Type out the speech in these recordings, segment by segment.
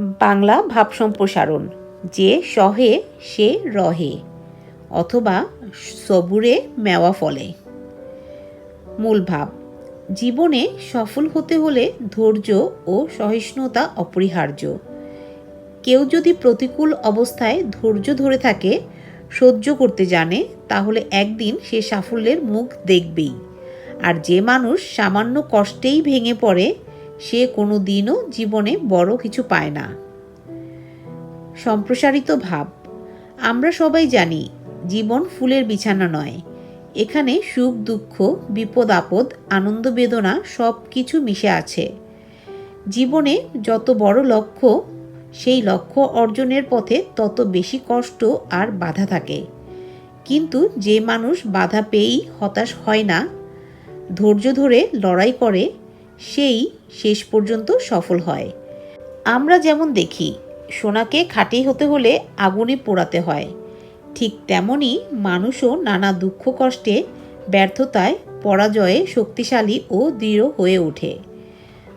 বাংলা ভাব সম্প্রসারণ, যে সহে সে রহে, অথবা সবুরে মেওয়া ফলে। মূল ভাব, জীবনে সফল হতে হলে ধৈর্য ও সহিষ্ণুতা অপরিহার্য। কেউ যদি প্রতিকূল অবস্থায় ধৈর্য ধরে থাকে, সহ্য করতে জানে, তাহলে একদিন সে সাফল্যের মুখ দেখবেই। আর যে মানুষ সামান্য কষ্টেই ভেঙে পড়ে সে কোনো দিনও জীবনে বড় কিছু পায় না। সম্প্রসারিত ভাব। আমরা সবাই জানি, জীবন ফুলের বিছানা নয়। এখানে সুখ, দুঃখ, বিপদ, আপদ, আনন্দ, বেদনা সব কিছু মিশে আছে। জীবনে যত বড় লক্ষ্য, সেই লক্ষ্য অর্জনের পথে তত বেশি কষ্ট আর বাধা থাকে। কিন্তু যে মানুষ বাধা পেয়েই হতাশ হয় না, ধৈর্য ধরে লড়াই করে সেই শেষ পর্যন্ত সফল হয়। আমরা যেমন দেখি, সোনাকে খাঁটি হতে হলে আগুনে পোড়াতে হয়। ঠিক তেমনই মানুষও নানা দুঃখ কষ্টে, ব্যর্থতায় পরাজয়ে শক্তিশালী ও দৃঢ় হয়ে ওঠে।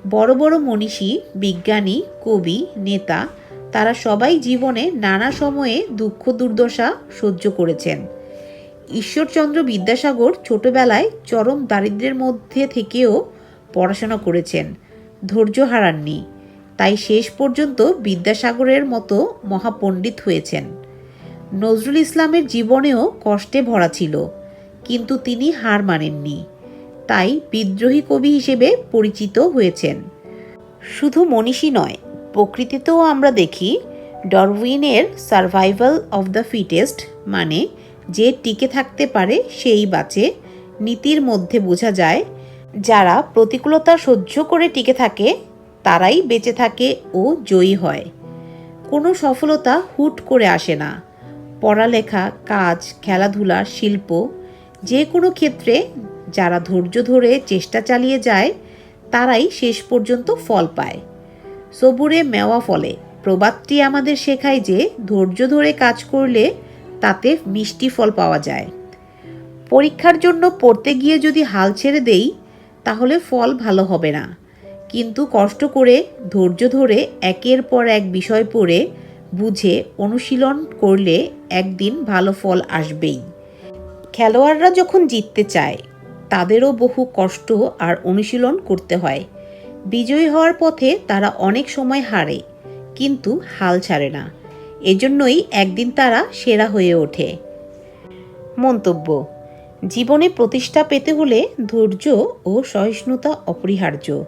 বড় বড় মনীষী, বিজ্ঞানী, কবি, নেতা, তারা সবাই জীবনে নানা সময়ে দুঃখ দুর্দশা সহ্য করেছেন। ঈশ্বরচন্দ্র বিদ্যাসাগর ছোটবেলায় চরম দারিদ্র্যের মধ্যে থেকেও পড়াশোনা করেছেন। ধৈর্য হারাননি। তাই শেষ পর্যন্ত বিদ্যাসাগরের মতো মহাপণ্ডিত হয়েছেন। নজরুল ইসলামের জীবনেও কষ্টে ভরা ছিল, কিন্তু তিনি হার মানেননি। তাই বিদ্রোহী কবি হিসেবে পরিচিত হয়েছেন। শুধু মনীষী নয়, প্রকৃতিতেও আমরা দেখি ডরউইনের সার্ভাইভাল অফ দ্য ফিটেস্ট মানে যে টিকে থাকতে পারে সেই বাঁচে। নীতির মধ্যে বোঝা যায় যারা প্রতিকূলতা সহ্য করে টিকে থাকে, তারাই বেঁচে থাকে ও জয়ী হয়। কোনো সফলতা হুট করে আসে না। পড়ালেখা, কাজ, খেলাধুলা, শিল্প, যে কোনো ক্ষেত্রে যারা ধৈর্য ধরে চেষ্টা চালিয়ে যায়, তারাই শেষ পর্যন্ত ফল পায়। সবুরে মেওয়া ফলে। প্রবাদটি আমাদের শেখায় যে ধৈর্য ধরে কাজ করলে তাতে মিষ্টি ফল পাওয়া যায়। পরীক্ষার জন্য পড়তে গিয়ে যদি হাল ছেড়ে দেই তাহলে ফল ভালো হবে না। কিন্তু কষ্ট করে, ধৈর্য ধরে একের পর এক বিষয় পড়ে বুঝে অনুশীলন করলে একদিন ভালো ফল আসবেই। খেলোয়াড়রা যখন জিততে চায়, তাদেরও বহু কষ্ট আর অনুশীলন করতে হয়। বিজয়ী হওয়ার পথে তারা অনেক সময় হারে, কিন্তু হাল ছাড়ে না। এজন্যই একদিন তারা সেরা হয়ে ওঠে। মন্তব্য জীবনে প্রতিষ্ঠা পেতে হলে ধৈর্য ও সহিষ্ণুতা অপরিহার্য।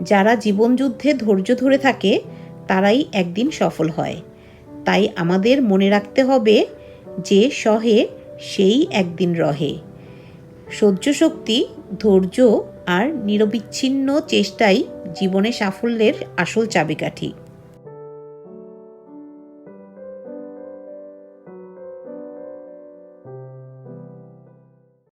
যারা জীবনযুদ্ধে ধৈর্য ধরে থাকে, তারাই একদিন সফল হয়। তাই আমাদের মনে রাখতে হবে যে সহে, সেই একদিন রহে। সহ্য শক্তি ধৈর্য আর নিরবিচ্ছিন্ন চেষ্টাই জীবনে সাফল্যের আসল চাবিকাঠি।